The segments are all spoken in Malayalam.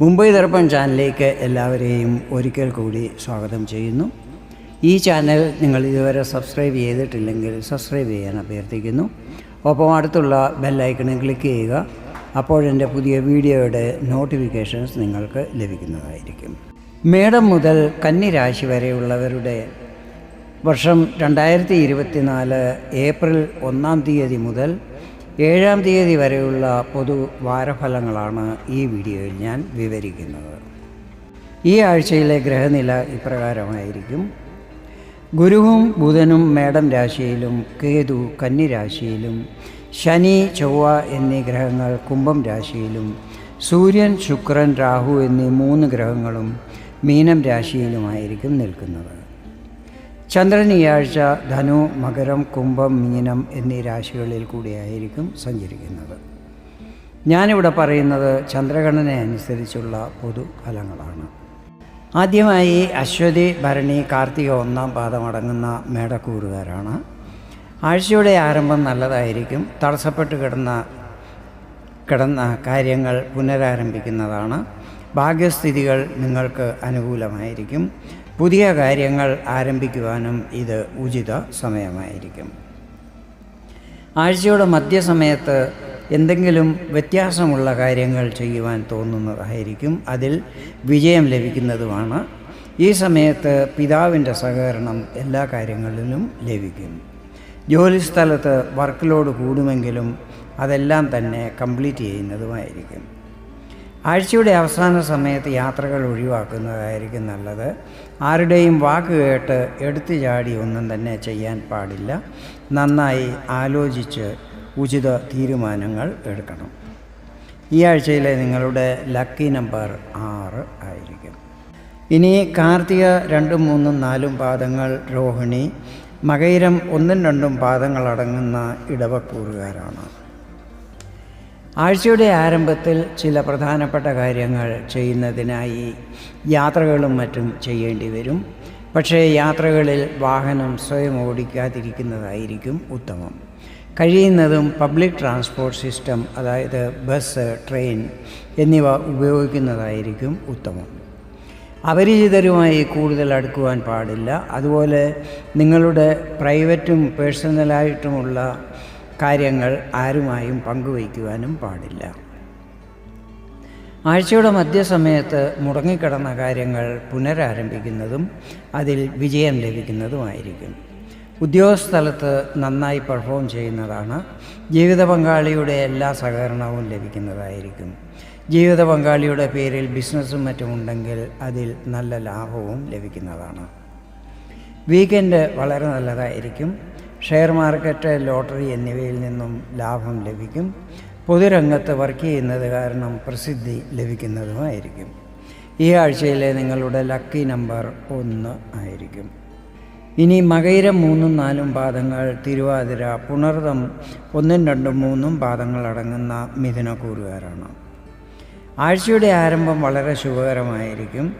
മുംബൈ ദർപ്പൺ ചാനലിലേക്ക് എല്ലാവരെയും ഒരിക്കൽ കൂടി സ്വാഗതം ചെയ്യുന്നു. ഈ ചാനൽ നിങ്ങൾ ഇതുവരെ സബ്സ്ക്രൈബ് ചെയ്തിട്ടില്ലെങ്കിൽ സബ്സ്ക്രൈബ് ചെയ്യാൻ അഭ്യർത്ഥിക്കുന്നു. ഒപ്പം അടുത്തുള്ള ബെല്ലൈക്കണിൽ ക്ലിക്ക് ചെയ്യുക. അപ്പോഴെന്റെ പുതിയ വീഡിയോയുടെ നോട്ടിഫിക്കേഷൻസ് നിങ്ങൾക്ക് ലഭിക്കുന്നതായിരിക്കും. മേടം മുതൽ കന്നിരാശി വരെയുള്ളവരുടെ വർഷം രണ്ടായിരത്തി ഇരുപത്തിനാല് ഏപ്രിൽ ഒന്നാം തീയതി മുതൽ ഏഴാം തീയതി വരെയുള്ള പൊതു വാരഫലങ്ങളാണ് ഈ വീഡിയോയിൽ ഞാൻ വിവരിക്കുന്നത്. ഈ ആഴ്ചയിലെ ഗ്രഹനില ഇപ്രകാരമായിരിക്കും. ഗുരുവും ബുധനും മേടം രാശിയിലും കേതു കന്നി രാശിയിലും ശനി ചൊവ്വ എന്നീ ഗ്രഹങ്ങൾ കുംഭം രാശിയിലും സൂര്യൻ ശുക്രൻ രാഹു എന്നീ മൂന്ന് ഗ്രഹങ്ങളും മീനം രാശിയിലുമായിരിക്കും നിൽക്കുന്നത്. ചന്ദ്രൻ ഈ ആഴ്ച ധനു മകരം കുംഭം മീനം എന്നീ രാശികളിൽ കൂടിയായിരിക്കും സഞ്ചരിക്കുന്നത്. ഞാനിവിടെ പറയുന്നത് ചന്ദ്രഗണന അനുസരിച്ചുള്ള പൊതു ഫലങ്ങളാണ്. ആദ്യമായി അശ്വതി ഭരണി കാർത്തിക ഒന്നാം പാദമടങ്ങുന്ന മേടക്കൂറുകാരാണ്. ആഴ്ചയുടെ ആരംഭം നല്ലതായിരിക്കും. തടസ്സപ്പെട്ട് കിടന്ന കിടന്ന കാര്യങ്ങൾ പുനരാരംഭിക്കുന്നതാണ്. ഭാഗ്യസ്ഥിതികൾ നിങ്ങൾക്ക് അനുകൂലമായിരിക്കും. പുതിയ കാര്യങ്ങൾ ആരംഭിക്കുവാനും ഇത് ഉചിത സമയമായിരിക്കും. ആഴ്ചയുടെ മധ്യസമയത്ത് എന്തെങ്കിലും വ്യത്യാസമുള്ള കാര്യങ്ങൾ ചെയ്യുവാൻ തോന്നുന്നതായിരിക്കും. അതിൽ വിജയം ലഭിക്കുന്നതുമാണ്. ഈ സമയത്ത് പിതാവിന്റെ സഹകരണം എല്ലാ കാര്യങ്ങളിലും ലഭിക്കും. ജോലിസ്ഥലത്ത് വർക്ക് ലോഡ് കൂടുമെങ്കിലും അതെല്ലാം തന്നെ കംപ്ലീറ്റ് ചെയ്യുന്നതുമായിരിക്കും. ആഴ്ചയുടെ അവസാന സമയത്ത് യാത്രകൾ ഒഴിവാക്കുന്നതായിരിക്കും നല്ലത്. ആരുടെയും വാക്ക് കേട്ട് എടുത്തു ചാടി ഒന്നും തന്നെ ചെയ്യാൻ പാടില്ല. നന്നായി ആലോചിച്ച് ഉചിത തീരുമാനങ്ങൾ എടുക്കണം. ഈ ആഴ്ചയിലെ നിങ്ങളുടെ ലക്കി നമ്പർ ആറ് ആയിരിക്കും. ഇനി കാർത്തിക രണ്ടും മൂന്നും നാലും പാദങ്ങൾ രോഹിണി മകയിരം ഒന്നും രണ്ടും പാദങ്ങളടങ്ങുന്ന ഇടവക്കൂറുകാരാണ് ആഴ്ചയുടെ ആരംഭത്തിൽ ചില പ്രധാനപ്പെട്ട കാര്യങ്ങൾ ചെയ്യുന്നതിനായി യാത്രകളും മറ്റും ചെയ്യേണ്ടി വരും. പക്ഷേ യാത്രകളിൽ വാഹനം സ്വയം ഓടിക്കാതിരിക്കുന്നതായിരിക്കും ഉത്തമം. കഴിയുന്നതും പബ്ലിക് ട്രാൻസ്പോർട്ട് സിസ്റ്റം അതായത് ബസ് ട്രെയിൻ എന്നിവ ഉപയോഗിക്കുന്നതായിരിക്കും ഉത്തമം. അപരിചിതരുമായി കൂടുതൽ അടുക്കുവാൻ പാടില്ല. അതുപോലെ നിങ്ങളുടെ പ്രൈവറ്റും പേഴ്സണലായിട്ടുമുള്ള കാര്യങ്ങൾ ആരുമായും പങ്കുവയ്ക്കുവാനും പാടില്ല. ആഴ്ചയുടെ മധ്യസമയത്ത് മുടങ്ങിക്കിടന്ന കാര്യങ്ങൾ പുനരാരംഭിക്കുന്നതും അതിൽ വിജയം ലഭിക്കുന്നതുമായിരിക്കും. ഉദ്യോഗസ്ഥലത്ത് നന്നായി പെർഫോം ചെയ്യുന്നതാണ് ജീവിത പങ്കാളിയുടെ എല്ലാ സഹകരണവും ലഭിക്കുന്നതായിരിക്കും. ജീവിത പങ്കാളിയുടെ പേരിൽ ബിസിനസ്സും മറ്റും ഉണ്ടെങ്കിൽ അതിൽ നല്ല ലാഭവും ലഭിക്കുന്നതാണ്. വീക്കെൻഡ് വളരെ നല്ലതായിരിക്കും. ഷെയർ മാർക്കറ്റ് ലോട്ടറി എന്നിവയിൽ നിന്നും ലാഭം ലഭിക്കും. പൊതുരംഗത്ത് വർക്ക് ചെയ്യുന്നത് കാരണം പ്രസിദ്ധി ലഭിക്കുന്നതുമായിരിക്കും. ഈ ആഴ്ചയിലെ നിങ്ങളുടെ ലക്കി നമ്പർ ഒന്ന് ആയിരിക്കും. ഇനി മകയിരം മൂന്നും നാലും പാദങ്ങൾ തിരുവാതിര പുണർതം ഒന്നും രണ്ടും മൂന്നും പാദങ്ങൾ അടങ്ങുന്ന മിഥുനക്കൂറുകാരാണ്. ആഴ്ചയുടെ ആരംഭം വളരെ ശുഭകരമായിരിക്കും.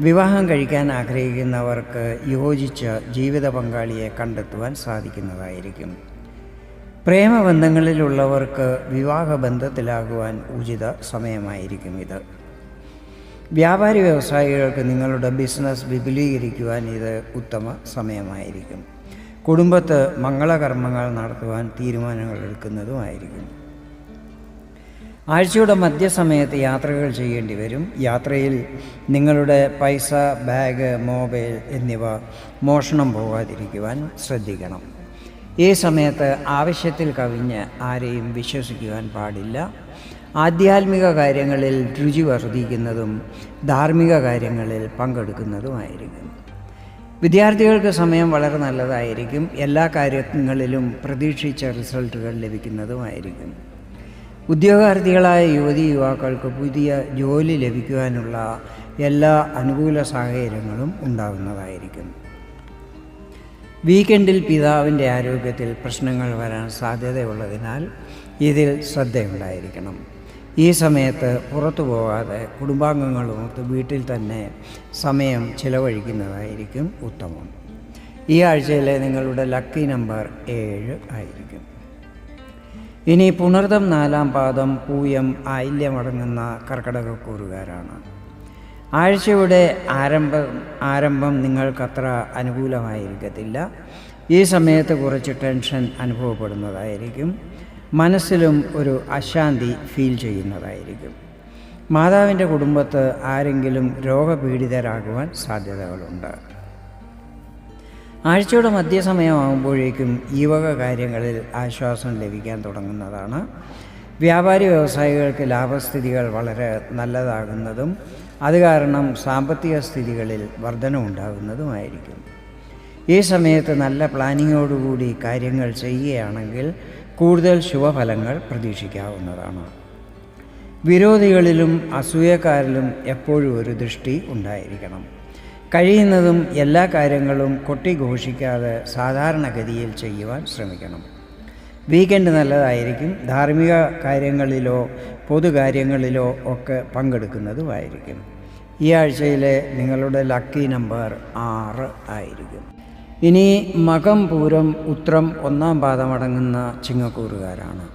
വിവാഹം കഴിക്കാൻ ആഗ്രഹിക്കുന്നവർക്ക് യോജിച്ച ജീവിത പങ്കാളിയെ കണ്ടെത്തുവാൻ സാധിക്കുന്നതായിരിക്കും. പ്രേമബന്ധങ്ങളിലുള്ളവർക്ക് വിവാഹബന്ധത്തിലാകുവാൻ ഉചിത സമയമായിരിക്കും ഇത്. വ്യാപാരി വ്യവസായികൾക്ക് നിങ്ങളുടെ ബിസിനസ് വിപുലീകരിക്കുവാൻ ഇത് ഉത്തമ സമയമായിരിക്കും. കുടുംബത്ത് മംഗളകർമ്മങ്ങൾ നടത്തുവാൻ തീരുമാനങ്ങൾ എടുക്കുന്നതുമായിരിക്കും. ആഴ്ചയുടെ മധ്യസമയത്ത് യാത്രകൾ ചെയ്യേണ്ടി വരും. യാത്രയിൽ നിങ്ങളുടെ പൈസ ബാഗ് മൊബൈൽ എന്നിവ മോഷണം പോകാതിരിക്കുവാൻ ശ്രദ്ധിക്കണം. ഈ സമയത്ത് ആവശ്യത്തിൽ കവിഞ്ഞ് ആരെയും വിശ്വസിക്കുവാൻ പാടില്ല. ആധ്യാത്മിക കാര്യങ്ങളിൽ രുചി വർദ്ധിക്കുന്നതും ധാർമ്മിക കാര്യങ്ങളിൽ പങ്കെടുക്കുന്നതുമായിരിക്കും. വിദ്യാർത്ഥികൾക്ക് സമയം വളരെ നല്ലതായിരിക്കും. എല്ലാ കാര്യങ്ങളിലും പ്രതീക്ഷിച്ച റിസൾട്ടുകൾ ലഭിക്കുന്നതുമായിരിക്കും. ഉദ്യോഗാർത്ഥികളായ യുവതി യുവാക്കൾക്ക് പുതിയ ജോലി ലഭിക്കുവാനുള്ള എല്ലാ അനുകൂല സാഹചര്യങ്ങളും ഉണ്ടാകുന്നതായിരിക്കും വീക്കെൻഡിൽ പിതാവിന്റെ ആരോഗ്യത്തിൽ പ്രശ്നങ്ങൾ വരാൻ സാധ്യതയുള്ളതിനാൽ ഇതിൽ ശ്രദ്ധയുണ്ടായിരിക്കണം. ഈ സമയത്ത് പുറത്തു പോകാതെ കുടുംബാംഗങ്ങളുമൊത്ത് വീട്ടിൽ തന്നെ സമയം ചിലവഴിക്കുന്നതായിരിക്കും ഉത്തമം. ഈ ആഴ്ചയിലെ നിങ്ങളുടെ ലക്കി നമ്പർ ഏഴ് ആയിരിക്കും. ഇനി പുണർദം നാലാം പാദം പൂയം ആയില്യമടങ്ങുന്ന കർക്കടകക്കൂറുകാരാണ്. ആഴ്ചയുടെ ആരംഭം ആരംഭം നിങ്ങൾക്കത്ര അനുകൂലമായിരിക്കത്തില്ല. ഈ സമയത്ത് കുറച്ച് ടെൻഷൻ അനുഭവപ്പെടുന്നതായിരിക്കും. മനസ്സിലും ഒരു അശാന്തി ഫീൽ ചെയ്യുന്നതായിരിക്കും. മാതാവിന്റെ കുടുംബത്ത് ആരെങ്കിലും രോഗപീഡിതരാകുവാൻ സാധ്യതകളുണ്ട്. ആഴ്ചയുടെ മധ്യസമയമാകുമ്പോഴേക്കും ഈ വക കാര്യങ്ങളിൽ ആശ്വാസം ലഭിക്കാൻ തുടങ്ങുന്നതാണ്. വ്യാപാരി വ്യവസായികൾക്ക് ലാഭസ്ഥിതികൾ വളരെ നല്ലതാകുന്നതും അത് കാരണം സാമ്പത്തിക സ്ഥിതികളിൽ വർധനമുണ്ടാകുന്നതുമായിരിക്കും ഈ സമയത്ത് നല്ല പ്ലാനിങ്ങോടുകൂടി കാര്യങ്ങൾ ചെയ്യുകയാണെങ്കിൽ കൂടുതൽ ശുഭഫലങ്ങൾ പ്രതീക്ഷിക്കാവുന്നതാണ്. വിരോധികളിലും അസൂയക്കാരിലും എപ്പോഴും ഒരു ദൃഷ്ടി ഉണ്ടായിരിക്കണം. കഴിയുന്നതും എല്ലാ കാര്യങ്ങളും കൊട്ടിഘോഷിക്കാതെ സാധാരണഗതിയിൽ ചെയ്യുവാൻ ശ്രമിക്കണം. വീക്കെൻഡ് നല്ലതായിരിക്കും. ധാർമ്മിക കാര്യങ്ങളിലോ പൊതുകാര്യങ്ങളിലോ ഒക്കെ പങ്കെടുക്കുന്നതുമായിരിക്കും. ഈ ആഴ്ചയിലെ നിങ്ങളുടെ ലക്കി നമ്പർ ആറ് ആയിരിക്കും. ഇനി മകം പൂരം ഉത്രം ഒന്നാം പാദമടങ്ങുന്ന ചിങ്ങക്കൂറുകാരാണ്.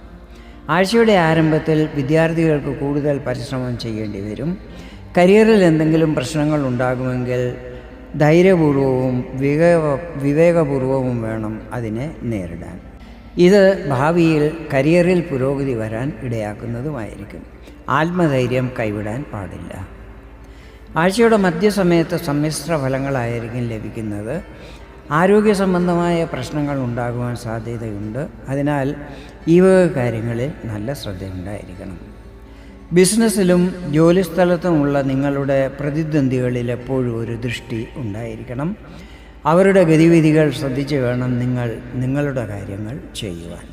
ആഴ്ചയുടെ ആരംഭത്തിൽ വിദ്യാർത്ഥികൾക്ക് കൂടുതൽ പരിശ്രമം ചെയ്യേണ്ടി വരും. കരിയറിൽ എന്തെങ്കിലും പ്രശ്നങ്ങൾ ഉണ്ടാകുമെങ്കിൽ ധൈര്യപൂർവവും വിവേക വിവേകപൂർവവും വേണം അതിനെ നേരിടാൻ. ഇത് ഭാവിയിൽ കരിയറിൽ പുരോഗതി വരാൻ ഇടയാക്കുന്നതുമായിരിക്കും. ആത്മധൈര്യം കൈവിടാൻ പാടില്ല. ആഴ്ചയുടെ മധ്യസമയത്ത് സമ്മിശ്ര ഫലങ്ങളായിരിക്കും ലഭിക്കുന്നത്. ആരോഗ്യ സംബന്ധമായ പ്രശ്നങ്ങൾ ഉണ്ടാകുവാൻ സാധ്യതയുണ്ട്. അതിനാൽ ഈ വക കാര്യങ്ങളിൽ നല്ല ശ്രദ്ധയുണ്ടായിരിക്കണം. ബിസിനസ്സിലും ജോലിസ്ഥലത്തുമുള്ള നിങ്ങളുടെ പ്രതിദ്വന്ദികളിൽ എപ്പോഴും ഒരു ദൃഷ്ടി ഉണ്ടായിരിക്കണം. അവരുടെ ഗതിവിധികൾ ശ്രദ്ധിച്ച് വേണം നിങ്ങൾ നിങ്ങളുടെ കാര്യങ്ങൾ ചെയ്യുവാൻ.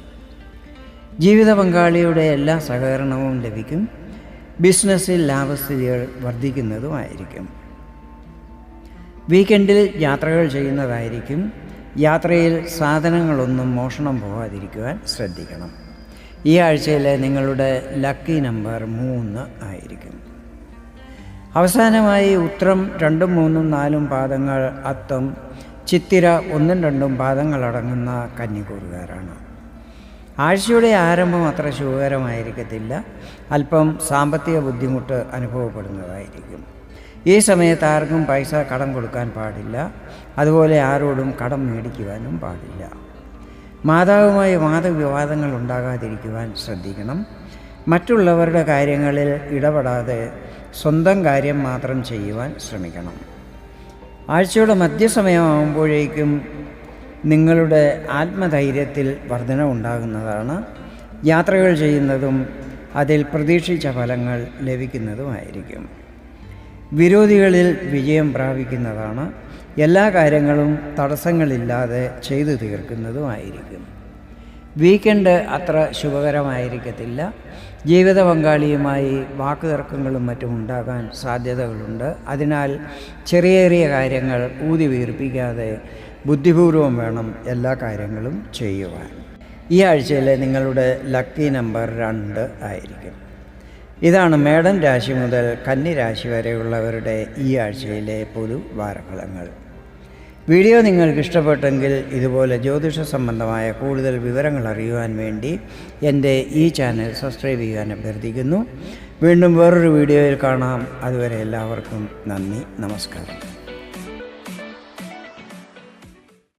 ജീവിത പങ്കാളിയുടെ എല്ലാ സഹകരണവും ലഭിക്കും. ബിസിനസ്സിൽ ലാഭസ്ഥിതികൾ വർദ്ധിക്കുന്നതുമായിരിക്കും. വീക്കെൻഡിൽ യാത്രകൾ ചെയ്യുന്നതായിരിക്കും. യാത്രയിൽ സാധനങ്ങളൊന്നും മോഷണം പോകാതിരിക്കുവാൻ ശ്രദ്ധിക്കണം. ഈ ആഴ്ചയിലെ നിങ്ങളുടെ ലക്കി നമ്പർ മൂന്ന് ആയിരിക്കും. അവസാനമായി ഉത്രം രണ്ടും മൂന്നും നാലും പാദങ്ങൾ അത്തം ചിത്തിര ഒന്നും രണ്ടും പാദങ്ങളടങ്ങുന്ന കന്നിക്കൂറുകാരാണ്. ആഴ്ചയുടെ ആരംഭം അത്ര ശുഭകരമായിരിക്കത്തില്ല അല്പം സാമ്പത്തിക ബുദ്ധിമുട്ട് അനുഭവപ്പെടുന്നതായിരിക്കും. ഈ സമയത്ത് ആർക്കും പൈസ കടം കൊടുക്കാൻ പാടില്ല അതുപോലെ ആരോടും കടം മേടിക്കുവാനും പാടില്ല. മാതാവുമായി വാദവിവാദങ്ങൾ ഉണ്ടാകാതിരിക്കുവാൻ ശ്രദ്ധിക്കണം. മറ്റുള്ളവരുടെ കാര്യങ്ങളിൽ ഇടപെടാതെ സ്വന്തം കാര്യം മാത്രം ചെയ്യുവാൻ ശ്രമിക്കണം. ആഴ്ചയുടെ മധ്യസമയമാകുമ്പോഴേക്കും നിങ്ങളുടെ ആത്മധൈര്യത്തിൽ വർധന ഉണ്ടാകുന്നതാണ്. യാത്രകൾ ചെയ്യുന്നതും അതിൽ പ്രതീക്ഷിച്ച ഫലങ്ങൾ ലഭിക്കുന്നതുമായിരിക്കും. വിരോധികളിൽ വിജയം പ്രാപിക്കുന്നതാണ് എല്ലാ കാര്യങ്ങളും തടസ്സങ്ങളില്ലാതെ ചെയ്തു തീർക്കുന്നതുമായിരിക്കും. വീക്കെൻഡ് അത്ര ശുഭകരമായിരിക്കത്തില്ല. ജീവിത പങ്കാളിയുമായി വാക്കുതർക്കങ്ങളും മറ്റും ഉണ്ടാകാൻ സാധ്യതകളുണ്ട്. അതിനാൽ ചെറിയ ചെറിയ കാര്യങ്ങൾ ഊതി വീർപ്പിക്കാതെ ബുദ്ധിപൂർവം വേണം എല്ലാ കാര്യങ്ങളും ചെയ്യുവാൻ. ഈ ആഴ്ചയിലെ നിങ്ങളുടെ ലക്കി നമ്പർ രണ്ട് ആയിരിക്കും. ഇതാണ് മേടൻ രാശി മുതൽ കന്നി രാശി വരെയുള്ളവരുടെ ഈ ആഴ്ചയിലെ പൊതു വാരഫലങ്ങൾ. വീഡിയോ നിങ്ങൾക്ക് ഇഷ്ടപ്പെട്ടെങ്കിൽ ഇതുപോലെ ജ്യോതിഷ സംബന്ധമായ കൂടുതൽ വിവരങ്ങൾ അറിയുവാൻ വേണ്ടി എന്റെ ഈ ചാനൽ സബ്സ്ക്രൈബ് ചെയ്യാൻ അഭ്യർത്ഥിക്കുന്നു. വീണ്ടും വേറൊരു വീഡിയോയിൽ കാണാം. അതുവരെ എല്ലാവർക്കും നന്ദി നമസ്കാരം.